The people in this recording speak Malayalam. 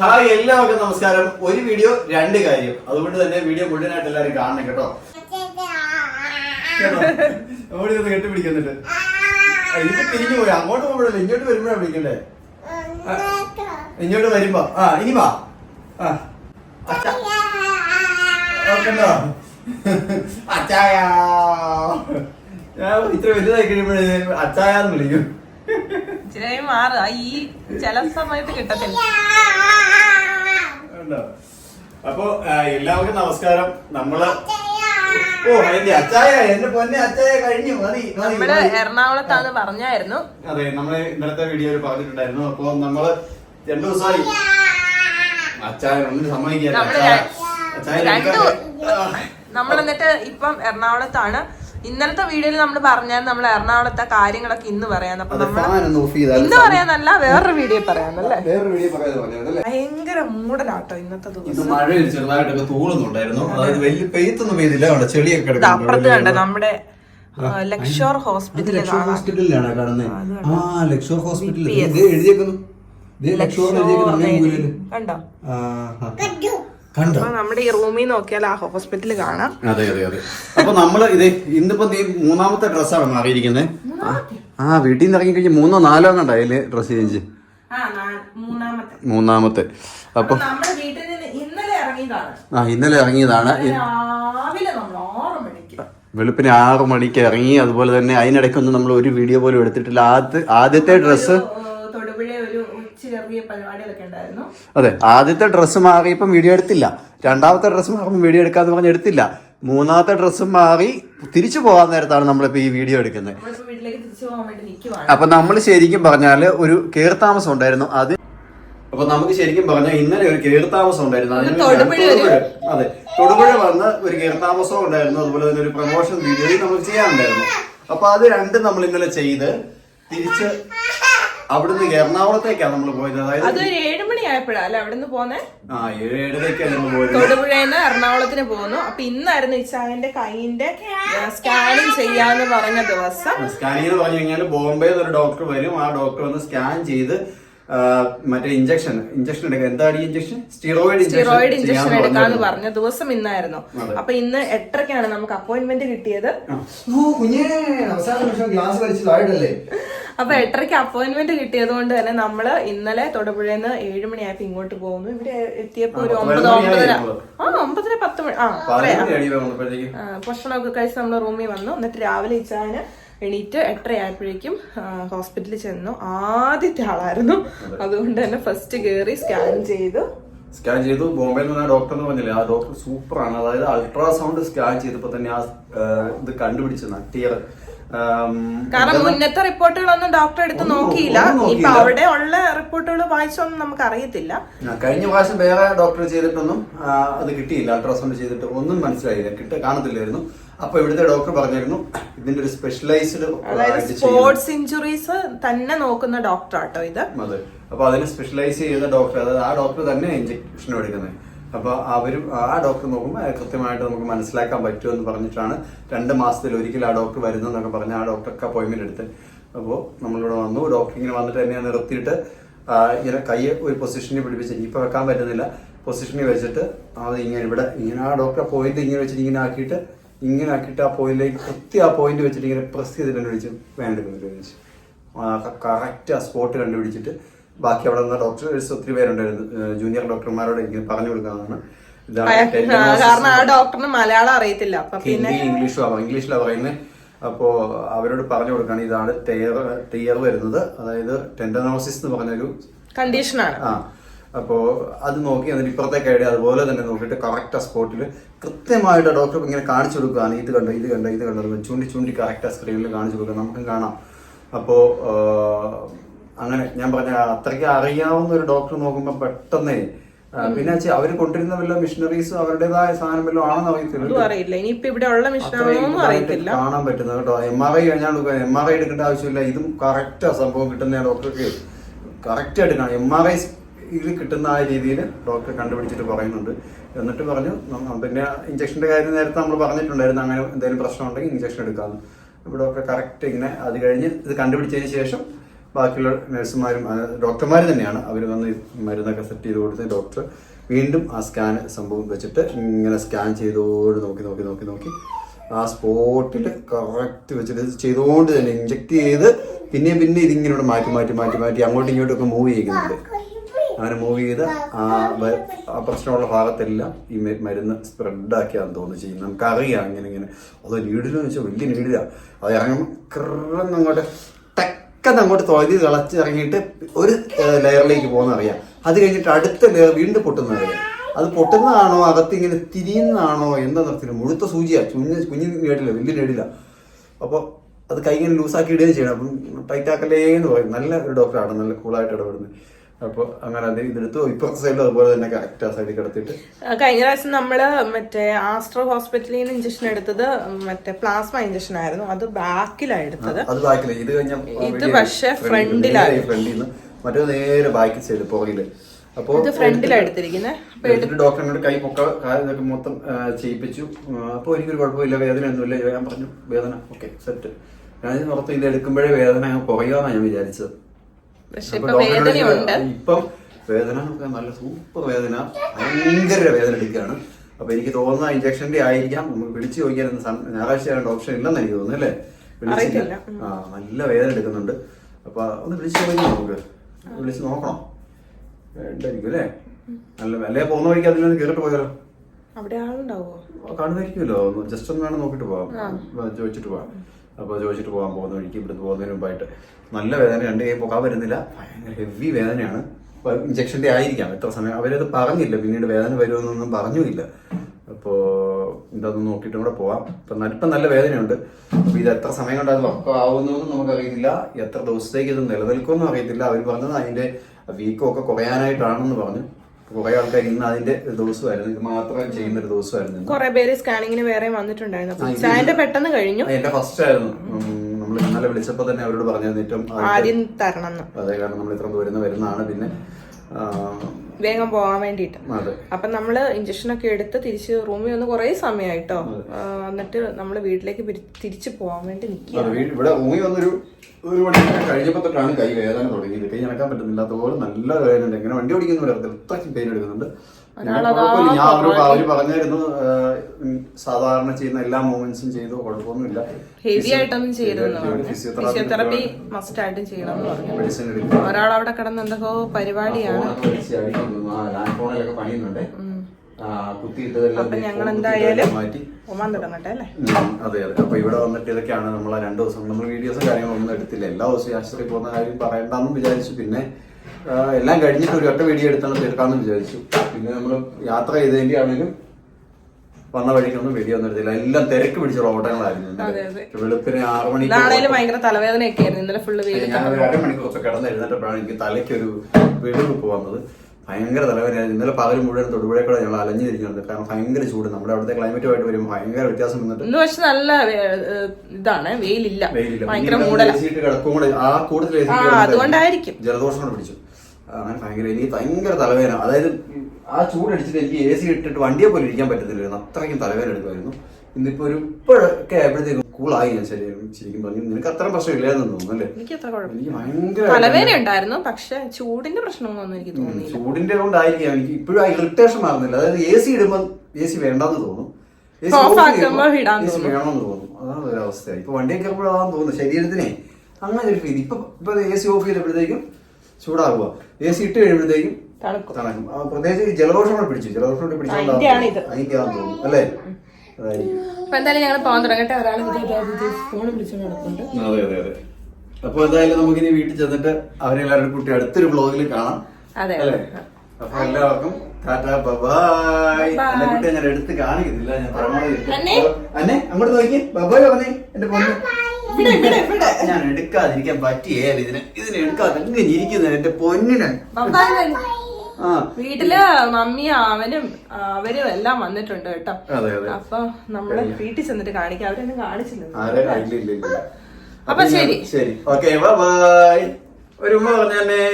ഹായ് എല്ലാവർക്കും നമസ്കാരം. ഒരു വീഡിയോ രണ്ട് കാര്യം. അതുകൊണ്ട് തന്നെ വീഡിയോ മുഴുവനായിട്ട് എല്ലാവരും കാണണം കേട്ടോ? നമ്മളിത് അവിടെ പിടിക്കുന്നുണ്ട് ഇത് തിരിഞ്ഞു പോയി. അങ്ങോട്ട് പോകുമ്പോഴല്ലേ ഇങ്ങോട്ട് വരുമ്പോഴാണ് വിളിക്കണ്ടേ? ഇങ്ങോട്ട് വരുമ്പോ. ആ ഇനി വാ. ആ. അച്ചായ. ഞാൻ ഇത്ര വലുതായി കഴിയുമ്പോഴേ അച്ചായാന്ന് വിളിക്കും. ഇച്ചിരി മാറുക ഈ ചില സമയത്ത് കിട്ടത്തില്ല. ഉണ്ടോ? അപ്പൊ എല്ലാവർക്കും നമസ്കാരം. നമ്മൾ ഓ എന്റെ അച്ചായ? എന്റെ പൊന്നെ അച്ചായ കഴിഞ്ഞു. മതി എറണാകുളത്താണ് നമ്മൾ. പറഞ്ഞായിരുന്നു. അതെ നമ്മൾ ഇന്നലത്തെ വീഡിയോയിൽ പറഞ്ഞിട്ടുണ്ടായിരുന്നു. അപ്പൊ നമ്മൾ രണ്ടു ദിവസമായി. അച്ചായ. ഒന്നും സമ്മതിക്കില്ല ര- അച്ചായ നമ്മൾ എന്നിട്ട് ഇപ്പം എറണാകുളത്താണ്. ഇന്നലത്തെ വീഡിയോയിൽ നമ്മൾ പറഞ്ഞാൽ നമ്മൾ എറണാകുളത്തെ കാര്യങ്ങളൊക്കെ ഇന്ന് പറയാൻ അപ്പൊ ഇന്ന് പറയാന്നല്ല വേറൊരു വീഡിയോ പറയാന്നല്ലേ? ഭയങ്കര മൂടലാട്ടോ ഇന്നത്തെ ഇത് ദിവസം മഴ ചെറുതായിട്ടൊക്കെ തൂളുന്നുണ്ടായിരുന്നു. അതായത് വലിയ പെയ്ത്തൊന്നും പെയ്തില്ല. അവിടെ ചെളിയൊക്കെ ഇത് അപ്പുറത്ത് കണ്ട നമ്മുടെ ലക്ഷോർ ഹോസ്പിറ്റലിൽ ഹോസ്പിറ്റലിലാണ് കാണുന്നത്. ആ ലക്ഷോർ ഹോസ്പിറ്റലിൽ. എഴുതിയേക്കുന്നു കണ്ടോ. കണ്ടോ? നമ്മുടെ ഈ റൂമിൽ നോക്കിയാൽ ആ ഹോസ്പിറ്റൽ കാണാം. അതെ അതെ അതെ. അപ്പൊ നമ്മൾ ഇത് ഇന്നിപ്പോ നീ മൂന്നാമത്തെ ഡ്രസ്സാണ് മാറിയിരിക്കുന്നത് ആ വീട്ടിൽ നിന്ന് ഇറങ്ങി കഴിഞ്ഞ് മൂന്നോ നാലോ കണ്ട അതിൽ ഡ്രസ് ചേഞ്ച് മൂന്നാമത്തെ. അപ്പൊ ആ ഇന്നലെ ഇറങ്ങിയതാണ്. വെളുപ്പിന് ആറു മണിക്ക് ഇറങ്ങി അതുപോലെ തന്നെ അതിനിടയ്ക്കൊന്നും നമ്മൾ ഒരു വീഡിയോ പോലും എടുത്തിട്ടില്ല. ആദ്യ ആദ്യത്തെ ഡ്രസ്സ് ചെറിയ പരിപാടികളൊക്കെ ഉണ്ടായിരുന്നു. അതെ ആദ്യത്തെ ഡ്രസ്സ് മാറിയപ്പം വീഡിയോ എടുത്തില്ല. രണ്ടാമത്തെ ഡ്രസ്സ് മാറുമ്പോൾ വീഡിയോ എടുക്കാന്ന് പറഞ്ഞ് എടുത്തില്ല. മൂന്നാമത്തെ ഡ്രസ്സ് മാറി തിരിച്ചു പോകാൻ നേരത്താണ് നമ്മളിപ്പോ ഈ വീഡിയോ എടുക്കുന്നത്. വീട്ടിലേക്ക് തിരിച്ചു പോകാൻ വേണ്ടി നിൽക്കുവാണ്. അപ്പൊ നമ്മൾ ശരിക്കും പറഞ്ഞാൽ ഒരു കേർത്താമസം ഉണ്ടായിരുന്നു. അത് അപ്പൊ നമുക്ക് ശരിക്കും പറഞ്ഞാൽ ഇന്നലെ ഒരു കേർത്താമസം ഉണ്ടായിരുന്നു. അതിന് അതെ തൊടുപുഴ വന്ന് ഒരു കേർത്താമസം ഉണ്ടായിരുന്നു. അതുപോലെ തന്നെ ഒരു പ്രൊമോഷൻ വീഡിയോയും നമ്മൾ ചെയ്യാനുണ്ടായിരുന്നു അപ്പൊ അത് രണ്ടും നമ്മൾ ഇന്നലെ ചെയ്ത് തിരിച്ച് അവിടുന്ന് എറണാകുളത്തേക്കാണ് നമ്മൾ പോയത്. അതായത് അതൊരു ഏഴ് മണി ആയപ്പോഴാ അല്ലെ അവിടെ നിന്ന് പോന്നെ? ആ ഏഴ് ഏഴരക്കാണ് നമ്മൾ പോയത്. എറണാകുളത്തിന് പോകുന്നു അപ്പൊ ഇന്നായിരുന്നു ഇച്ചായന്റെ കൈയിന്റെ സ്കാനിങ് ചെയ്യാന്ന് പറഞ്ഞ ദിവസം. സ്കാനിങ് എന്ന് പറഞ്ഞു കഴിഞ്ഞാൽ ബോംബെയിൽ ഒരു ഡോക്ടർ വരും. ആ ഡോക്ടർ വന്ന് സ്കാൻ ചെയ്ത് മറ്റേ ഇഞ്ചക്ഷൻ ഇഞ്ചക്ഷൻ എടുക്കുക എന്താണ് ഇഞ്ചക്ഷൻ സ്റ്റിറോയിഡ് സ്റ്റിറോയിഡ് ഇഞ്ചക്ഷൻ എടുക്കാന്ന് പറഞ്ഞ ദിവസം ഇന്നായിരുന്നു. അപ്പൊ ഇന്ന് എട്ടരക്കാണ് നമുക്ക് അപ്പോയിന്റ്മെന്റ് കിട്ടിയത്. ഗ്ലാസ് ഓ കുഞ്ഞേ അപ്പൊ എട്ടരയ്ക്ക് അപ്പോയിന്റ്മെന്റ് കിട്ടിയത് കൊണ്ട് തന്നെ നമ്മൾ ഇന്നലെ തൊടുപുഴയിൽ നിന്ന് ഏഴ് മണിയായപ്പോ ഇങ്ങോട്ട് പോകുന്നു. ഇവിടെ എത്തിയപ്പോ ഒരു ഒമ്പത് ഒമ്പതര. ആ ഒമ്പതര പത്ത് മണി ആ ഭക്ഷണമൊക്കെ കഴിച്ച് നമ്മൾ റൂമിൽ വന്നു. എന്നിട്ട് രാവിലെ ഇച്ചാന് എണീറ്റ് എട്ടര ആയപ്പോഴേക്കും ഹോസ്പിറ്റലിൽ ചെന്നു. ആദ്യത്തെ ആളായിരുന്നു. അതുകൊണ്ട് തന്നെ ഫസ്റ്റ് കയറി സ്കാൻ ചെയ്തു. സ്കാൻ ചെയ്തു. ബോംബെയിൽ നിന്ന് ഡോക്ടർ എന്ന് പറഞ്ഞില്ലേ ആ ഡോക്ടർ സൂപ്പറാണ്. അതായത് അൾട്രാസൗണ്ട് സ്കാൻ ചെയ്തപ്പോ തന്നെ ആ ഇത് കണ്ടുപിടിച്ചു നട്ടിയർ കാരണം മുന്നത്തെ റിപ്പോർട്ടുകളൊന്നും ഡോക്ടർ എടുത്ത് നോക്കിയില്ല. ഇപ്പൊ അവിടെ ഉള്ള റിപ്പോർട്ടുകൾ വായിച്ചൊന്നും നമുക്ക് അറിയത്തില്ല കഴിഞ്ഞ പ്രാവശ്യം വേറെ ഡോക്ടർ ചെയ്തിട്ടൊന്നും അത് കിട്ടിയില്ല. അൾട്രാസൗണ്ട് ചെയ്തിട്ട് ഒന്നും മനസ്സിലായില്ല. കിട്ട കാണത്തില്ലായിരുന്നു. അപ്പൊ ഇവിടുത്തെ ഡോക്ടർ പറഞ്ഞിരുന്നു ഇതിന്റെ ഒരു സ്പെഷ്യലൈസ്ഡ് അതായത് സ്പോർട്സ് ഇഞ്ചുറീസ് തന്നെ നോക്കുന്ന ഡോക്ടർ ആട്ടോ ഇത്. അതെ. അപ്പൊ അതിന് സ്പെഷ്യലൈസ് ചെയ്ത ഡോക്ടർ അതായത് ആ ഡോക്ടർ തന്നെ ഇഞ്ചക്ഷൻ എടുക്കുന്നത്. അപ്പൊ അവർ ആ ഡോക്ടർ നോക്കുമ്പോൾ കൃത്യമായിട്ട് നമുക്ക് മനസ്സിലാക്കാൻ പറ്റുമെന്ന് പറഞ്ഞിട്ടാണ് രണ്ട് മാസത്തിൽ ഒരിക്കൽ ആ ഡോക്ടർ വരുന്നെന്നൊക്കെ പറഞ്ഞ് ആ ഡോക്ടർക്ക് അപ്പോയിന്റ്മെന്റ് എടുത്ത്. അപ്പോൾ നമ്മളിവിടെ വന്നു ഡോക്ടർ ഇങ്ങനെ വന്നിട്ട് എന്നെ നിർത്തിയിട്ട് ഇങ്ങനെ കൈ ഒരു പൊസിഷനിൽ പിടിപ്പിച്ച് ഇപ്പൊ വെക്കാൻ പറ്റുന്നില്ല. പൊസിഷനിൽ വെച്ചിട്ട് അത് ഇങ്ങനെ ഇവിടെ ഇങ്ങനെ ആ ഡോക്ടർ പോയിന്റ് ഇങ്ങനെ വെച്ചിട്ട് ഇങ്ങനെ ആക്കിയിട്ട് ഇങ്ങനെ ആക്കിയിട്ട് ആ പോയിന്റിലേക്ക് കൃത്യം ആ പോയിന്റ് വെച്ചിട്ട് ഇങ്ങനെ പ്രസ് ചെയ്തിട്ട് കണ്ടുപിടിച്ച് വേണ്ടെന്ന് ചോദിച്ചു കറക്റ്റ് ആ സ്പോട്ട് കണ്ടുപിടിച്ചിട്ട് ബാക്കി അവിടെ നിന്ന് ഡോക്ടേഴ്സ് ഒത്തിരി പേരുണ്ടായിരുന്നു. ജൂനിയർ ഡോക്ടർമാരോട് എനിക്ക് പറഞ്ഞു കൊടുക്കാവുന്നതാണ്. ആ, കാരണം ആ ഡോക്ടറിന് മലയാളം അറിയത്തില്ല. ഹിന്ദി ഇംഗ്ലീഷും ആവാം ഇംഗ്ലീഷിലാണ് പറയുന്നത് അപ്പോൾ അവരോട് പറഞ്ഞു കൊടുക്കാണ്. ഇതാണ് ടെയർ ടെയർ വരുന്നത്. അതായത് ടെൻഡനോസിസ് എന്ന് പറഞ്ഞൊരു കണ്ടീഷനാണ് ആ അപ്പോൾ അത് നോക്കി അതിന് ഇപ്പുറത്തേക്ക് ഐഡിയ അതുപോലെ തന്നെ നോക്കിയിട്ട് കറക്റ്റ് ആ സ്പോട്ടിൽ കൃത്യമായിട്ട് ഡോക്ടർ ഇങ്ങനെ കാണിച്ചു കൊടുക്കുകയാണ്. ഇത് കണ്ടോ ഇത് കണ്ടോ ഇത് കണ്ടോ ചൂണ്ടി ചൂണ്ടി കറക്റ്റ് ആ സ്ക്രീനിൽ കാണിച്ചു കൊടുക്കുക നമുക്കും കാണാം. അപ്പോൾ അങ്ങനെ ഞാൻ പറഞ്ഞ അത്രയ്ക്ക് അറിയാവുന്ന ഒരു ഡോക്ടർ നോക്കുമ്പോൾ പെട്ടെന്ന് പിന്നെ അവർ കൊണ്ടിരുന്ന വല്ല മിഷനറീസും അവരുടേതായ സാധനം വല്ലതും ആണെന്ന് അറിയത്തില്ല ഇവിടെ ഉള്ള അറിയത്തില്ല. കാണാൻ പറ്റുന്നത് കേട്ടോ. എം ആർ ഐ കഴിഞ്ഞാൽ എം ആർ ഐ എടുക്കേണ്ട ആവശ്യമില്ല. ഇതും കറക്റ്റ് ആ സംഭവം കിട്ടുന്ന ഡോക്ടർക്ക് കറക്റ്റ് ആയിട്ട് കാണാം. എം ആർ ഐ ഇത് കിട്ടുന്ന ആ രീതിയിൽ ഡോക്ടർ കണ്ടുപിടിച്ചിട്ട് പറയുന്നുണ്ട്. എന്നിട്ട് പറഞ്ഞു പിന്നെ ഇഞ്ചക്ഷന്റെ കാര്യം നേരത്തെ നമ്മൾ പറഞ്ഞിട്ടുണ്ടായിരുന്നു. അങ്ങനെ എന്തെങ്കിലും പ്രശ്നം ഉണ്ടെങ്കിൽ ഇഞ്ചക്ഷൻ എടുക്കാമെന്ന് ഡോക്ടർ കറക്റ്റ് ഇങ്ങനെ അത് കഴിഞ്ഞ് ഇത് കണ്ടുപിടിച്ചതിന് ശേഷം ബാക്കിയുള്ള നഴ്സുമാരും ഡോക്ടർമാർ തന്നെയാണ്. അവർ വന്ന് മരുന്നൊക്കെ സെറ്റ് ചെയ്ത് കൊടുത്ത് ഡോക്ടർ വീണ്ടും ആ സ്കാൻ സംഭവം വെച്ചിട്ട് ഇങ്ങനെ സ്കാൻ ചെയ്തോട് നോക്കി നോക്കി നോക്കി നോക്കി ആ സ്പോട്ടിൽ കറക്റ്റ് വെച്ചിട്ട് ചെയ്തുകൊണ്ട് തന്നെ ഇഞ്ചെക്ട് ചെയ്ത് പിന്നെയും പിന്നെ ഇതിങ്ങനെ മാറ്റി മാറ്റി മാറ്റി മാറ്റി അങ്ങോട്ടും ഇങ്ങോട്ടും ഒക്കെ മൂവ് ചെയ്യുന്നുണ്ട്. അങ്ങനെ മൂവ് ചെയ്ത് ആ പ്രശ്നമുള്ള ഭാഗത്തെല്ലാം ഈ മരുന്ന് സ്പ്രെഡാക്കിയാന്ന് തോന്നുന്നു ചെയ്യുന്നത്. നമുക്കറിയാം ഇങ്ങനെ ഇങ്ങനെ. അത് നീഡിലെന്ന് വെച്ചാൽ വലിയ നീഡിലാണ് അത് ഇറങ്ങുമ്പോൾ കിറന്ന് ടക്കെന്ന് അങ്ങോട്ട് തൊഴുതി തിളച്ചിറങ്ങിയിട്ട് ഒരു ലെയറിലേക്ക് പോകുന്ന അറിയാം അത് കഴിഞ്ഞിട്ട് അടുത്ത ലെയർ വീണ്ടും പൊട്ടുന്ന അറിയാം അത് പൊട്ടുന്നതാണോ അകത്ത് ഇങ്ങനെ തിരിയുന്നതാണോ എന്താ നിർത്തില്ല മുഴുത്ത സൂചിയാണ് കുഞ്ഞ് കുഞ്ഞു നേടില്ല വലിയ നേടില്ല അപ്പോൾ അത് കൈ ഇങ്ങനെ ലൂസാക്കി ഇടുകയും ചെയ്യണം. അപ്പം ടൈറ്റ് ആക്കലേ എന്ന് പറയും. നല്ല ഒരു ഡോക്ടറാണ് നല്ല കൂളായിട്ട് ഇടപെടുന്നത്. അപ്പോൾ അങ്ങനെ അത് ഇതെടുത്തു. ഇപ്പുറത്തെ സൈഡിൽ അതുപോലെ തന്നെ കറക്റ്റ് ആ സൈഡിൽ കിടത്തിയിട്ട്. കഴിഞ്ഞ പ്രാവശ്യം നമ്മൾ മറ്റേ ആസ്ട്രോ ഹോസ്പിറ്റലിൽ നിന്ന് ഇഞ്ചക്ഷൻ എടുത്തത് മറ്റേ പ്ലാസ്മ ഇഞ്ചക്ഷൻ ആയിരുന്നു. അത് ബാക്കിലാണ് എടുത്തത്. അത് ബാക്കില. ഇത് കഴിഞ്ഞ ഇത് പക്ഷേ ഫ്രണ്ടിലാണ്. ഫ്രണ്ടിൽ നിന്ന് മറ്റേ നേരെ ബാക്കി സൈഡ് പുറകിൽ. അപ്പോൾ എടുത്തിരിക്കുന്നത് എടുത്തിട്ട് ഡോക്ടറിനോട് കൈ പൊക്ക കാലൊക്കെ മൊത്തം ചെയ്യിപ്പിച്ചു. അപ്പോൾ എനിക്കൊരു കുഴപ്പമില്ല. വേദന ഒന്നുമില്ല ഞാൻ പറഞ്ഞു വേദന ഓക്കെ സെറ്റ് ഞാൻ പുറത്ത് ഇത് എടുക്കുമ്പോഴേ വേദന അങ്ങ് കുറയുമെന്നാണ് ഞാൻ വിചാരിച്ചത്. പക്ഷെ ഇപ്പൊ ഡോക്ടറിനോട് വേദനയുണ്ട്. ഇപ്പം വേദന നല്ല സൂപ്പർ വേദന ഭയങ്കര വേദന എടുക്കുകയാണ്. അപ്പൊ എനിക്ക് തോന്നുന്ന ഇഞ്ചക്ഷന്റെ ആയിരിക്കാം. നമുക്ക് വിളിച്ചു ഇന്ന് ഞായറാഴ്ച ഓപ്ഷൻ ഇല്ലെന്ന് എനിക്ക് തോന്നുന്നു അല്ലേ? വിളിച്ചില്ല ആ നല്ല വേദന എടുക്കുന്നുണ്ട്. അപ്പൊ ഒന്ന് വിളിച്ചു നോക്കി നമുക്ക്. വിളിച്ച് നോക്കണം. വേണ്ടായിരിക്കും അല്ലേ? നല്ല അല്ലേ പോകുന്ന വഴിക്ക് അതിലൊന്ന് കയറിട്ട് പോയാലോ? അവിടെ ആളുണ്ടാവോ കാണുമായിരിക്കുമല്ലോ. ജസ്റ്റ് ഒന്ന് വേണം നോക്കിട്ട് പോവാം. ചോദിച്ചിട്ട് പോവാം. അപ്പോൾ ചോദിച്ചിട്ട് പോകാൻ പോകുന്ന. വഴിക്ക് ഇവിടുന്ന് പോകുന്നതിന് മുമ്പായിട്ട് നല്ല വേദന രണ്ട് കൈ പോകാൻ വരുന്നില്ല ഭയങ്കര ഹെവി വേദനയാണ്. ഇഞ്ചക്ഷന്റെ ആയിരിക്കാം. എത്ര സമയം? അവരത് പറഞ്ഞില്ല. പിന്നീട് വേദന വരുമെന്നൊന്നും പറഞ്ഞുമില്ല. അപ്പോൾ എന്താന്ന് നോക്കിയിട്ട് കൂടെ പോവാം. ഇപ്പം ഇപ്പം നല്ല വേദനയുണ്ട്. അപ്പോൾ ഇത് എത്ര സമയം കൊണ്ട് അത് വർക്കാവുന്നതെന്നും നമുക്കറിയില്ല എത്ര ദിവസത്തേക്ക് ഇത് നിലനിൽക്കുമെന്നും അറിയത്തില്ല. അവർ പറഞ്ഞത് അതിന്റെ വീക്കമൊക്കെ കുറയാനായിട്ടാണെന്ന് പറഞ്ഞു. കുറെ ആൾക്കാർ ഇന്ന് അതിന്റെ ദിവസമായിരുന്നു. ഇത് മാത്രം ചെയ്യുന്ന ഒരു ദിവസമായിരുന്നു. കുറെ പേര് സ്കാനിങ്ങിന് വേറെ വന്നിട്ടുണ്ടായിരുന്നു. സ്കാനിന്റെ പെട്ടെന്ന് കഴിഞ്ഞു. എന്റെ ഫസ്റ്റ് ആയിരുന്നു. നമ്മൾ ഇന്നലെ വിളിച്ചപ്പോ തന്നെ അവരോട് പറഞ്ഞു ആദ്യത്തെ- ആദ്യം തരണം അതെ കാരണം നമ്മൾ ഇത്ര ദൂരം വരുന്നതാണ്. പിന്നെ വേഗം പോകാൻ വേണ്ടിയിട്ട്. അപ്പൊ നമ്മൾ ഇഞ്ചക്ഷൻ ഒക്കെ എടുത്ത് തിരിച്ച് റൂമിൽ വന്ന് കുറെ സമയമായിട്ടോ എന്നിട്ട് നമ്മൾ വീട്ടിലേക്ക് തിരിച്ചു പോകാൻ വേണ്ടി നിൽക്കുക അതെ, വീ- ഇവിടെ ഊങ്ങി വന്നൊരു ഒരു വണ്ടി കഴിഞ്ഞപ്പോൾ തൊട്ടാണ് കൈ വേദന തുടങ്ങിയത്. കൈ നടക്കാൻ പറ്റുന്നില്ലാത്ത പോലെ നല്ല വേദന ഉണ്ട് ഇങ്ങനെ വണ്ടി ഓടിക്കുന്ന അറിയത്തില്ല അത്രയ്ക്കും പെയിൻ എടുക്കുന്നുണ്ട്. ഞാൻ അവർ പറഞ്ഞായിരുന്നു സാധാരണ ചെയ്യുന്ന എല്ലാ മൂവ്മെന്റ്സും ചെയ്തു കുഴപ്പമൊന്നുമില്ല. ഹെവി ആയിട്ടൊന്നും ഫിസിയോതെറാപ്പി ഫിസിയോതെറാപ്പി മസ്റ്റ് ആയിട്ടും ചെയ്യണം മെഡിസിൻ ഒരാൾ അവിടെ കിടന്ന് എന്തൊക്കെ പരിപാടിയാണ്. പണിയുന്നുണ്ടേ. അപ്പൊ ഞങ്ങൾ എന്തായാലും തുടങ്ങട്ടെ അല്ലേ? ഉം, അതെ അതെ. അപ്പൊ ഇവിടെ വന്നിട്ട് ഇതൊക്കെയാണ് നമ്മൾ രണ്ട് ദിവസം നമ്മൾ വീഡിയോസും കാര്യങ്ങളൊന്നും എടുത്തില്ല. എല്ലാ ദിവസവും ആശുപത്രി പോകുന്ന കാര്യം പറയണ്ടെന്ന് വിചാരിച്ചു. പിന്നെ എല്ലാം കഴിഞ്ഞിട്ട് ഒരു ഒറ്റ വീഡിയോ എടുത്താണ് തീർക്കാമെന്ന് വിചാരിച്ചു. പിന്നെ നമ്മൾ യാത്ര ചെയ്തതിന്റെ ആണെങ്കിലും വന്ന വഴിക്കൊന്നും വീഡിയോ ഒന്നും എടുത്തില്ല. എല്ലാം തിരക്ക് പിടിച്ച അതെ. വെളുപ്പിന് ആറു മണിക്ക് ഭയങ്കര തലവേദനയൊക്കെ ആയിരുന്നു ഇന്നലെ ഫുള്ള് ഞാൻ ഒരു അരമണിക്കൂർ കിടന്ന് എഴുന്നേറ്റപ്പോഴാണ് എനിക്ക് തലയ്ക്കൊരു വെടിവെപ്പ് വന്നത് ഭയങ്കര തലവേദനയായിരുന്നു. ഇന്നലെ പകൽ മുഴുവൻ തൊടുപുഴ കൂടെ ഞങ്ങൾ അലഞ്ഞിരിക്കുന്നത് കാരണം ഭയങ്കര ചൂട്. നമ്മുടെ അവിടുത്തെ ക്ലൈമറ്റുമായിട്ട് വരുമ്പോൾ ഭയങ്കര വ്യത്യാസം വന്നിട്ട് ഇന്ന് പക്ഷെ നല്ല ഇതാണ്. വെയിലില്ല. ഭയങ്കര കിടക്കും കൂടെ. ആ കൂടുതൽ അതുകൊണ്ടായിരിക്കും. ജലദോഷം കൂടെ പിടിച്ചു. അങ്ങനെ ഭയങ്കര എനിക്ക് ഭയങ്കര തലവേദന. അതായത് ആ ചൂടടിച്ചിട്ട് എനിക്ക് എ സി ഇട്ടിട്ട് വണ്ടിയെ പോലും ഇരിക്കാൻ പറ്റത്തില്ലായിരുന്നു. അത്രയ്ക്കും തലവേദന എടുക്കുമായിരുന്നു. ഇന്നിപ്പോ ഒരു ഇപ്പോഴൊക്കെ ആയപ്പോഴത്തേക്കും കൂളായി ഞാൻ ശരിക്കും ശരിക്കും പറഞ്ഞു നിനക്ക് അത്ര പ്രശ്നമില്ലായിരുന്നു തോന്നുന്നു അല്ലേ? എനിക്ക് അത്ര ഭയങ്കര തലവേദന ഉണ്ടായിരുന്നു പക്ഷെ ചൂടിന്റെ പ്രശ്നമൊന്നും എനിക്ക് തോന്നി ചൂടിന്റെ കൊണ്ടായിരിക്കാം എനിക്ക് ഇപ്പോഴും ആ ഇറിറ്റേഷൻ മാറുന്നില്ല. അതായത് എ സി ഇടുമ്പോൾ എ സി വേണ്ടെന്ന് തോന്നും. വേണമെന്ന് തോന്നും. അതാണ് ഒരു അവസ്ഥ ഇപ്പൊ വണ്ടിയിൽ കയറുമ്പോഴാണെന്ന് തോന്നുന്നു. ശരീരത്തിനെ അങ്ങനെ ഒരു ഫീൽ ഇപ്പൊ ഇപ്പൊ എ സി ഓഫ് ചെയ്തപ്പോഴത്തേക്കും ചൂടാകുക എ സി ഇട്ട് കഴിയുമ്പോഴത്തേക്കും തണുക്കും. പ്രത്യേകിച്ച് ജലദോഷം കൂടെ പിടിച്ചു. ജലദോഷം കൂടെ തോന്നുന്നു അല്ലേ? അപ്പൊ എന്തായാലും ഞങ്ങൾ പോകാൻ തുടങ്ങട്ടെ. ഒരാൾ ഫോൺ വിളിച്ചു നടക്കുന്നുണ്ട് അതെ അതെ അതെ. അപ്പൊ എന്തായാലും നമുക്കിനി വീട്ടിൽ ചെന്നിട്ട് അവരെല്ലാവരും കുട്ടി അടുത്തൊരു ബ്ലോഗിൽ കാണാം. അതെ. അല്ലേ? അപ്പൊ എല്ലാവർക്കും ടാറ്റാ ബബായ്. എന്റെ കുട്ടിയെ ഞാൻ എടുത്ത് കാണിക്കുന്നില്ല. ഞാൻ പരമാവധി അന്നെ? അങ്ങോട്ട് നോക്കി. ബബായ് പറഞ്ഞേ എന്റെ പൊന്ന്. ഞാൻ എടുക്കാതിരിക്കാൻ പറ്റിയേ ഇതിനെ? ഇതിനെ എടുക്കാതെ ഇങ്ങനെ ഇരിക്കുന്നത് എന്റെ പൊന്നിനെ? വീട്ടിൽ മമ്മി അവനും അവരും എല്ലാം വന്നിട്ടുണ്ട് കേട്ടോ. അപ്പൊ നമ്മൾ വീട്ടിൽ ചെന്നിട്ട് കാണിക്കാം. അവരൊന്നും കാണിച്ചില്ല അപ്പൊ ശരി. ശരി. ഓക്കെ ബൈ ഒരു ഉമ്മ പറഞ്ഞേ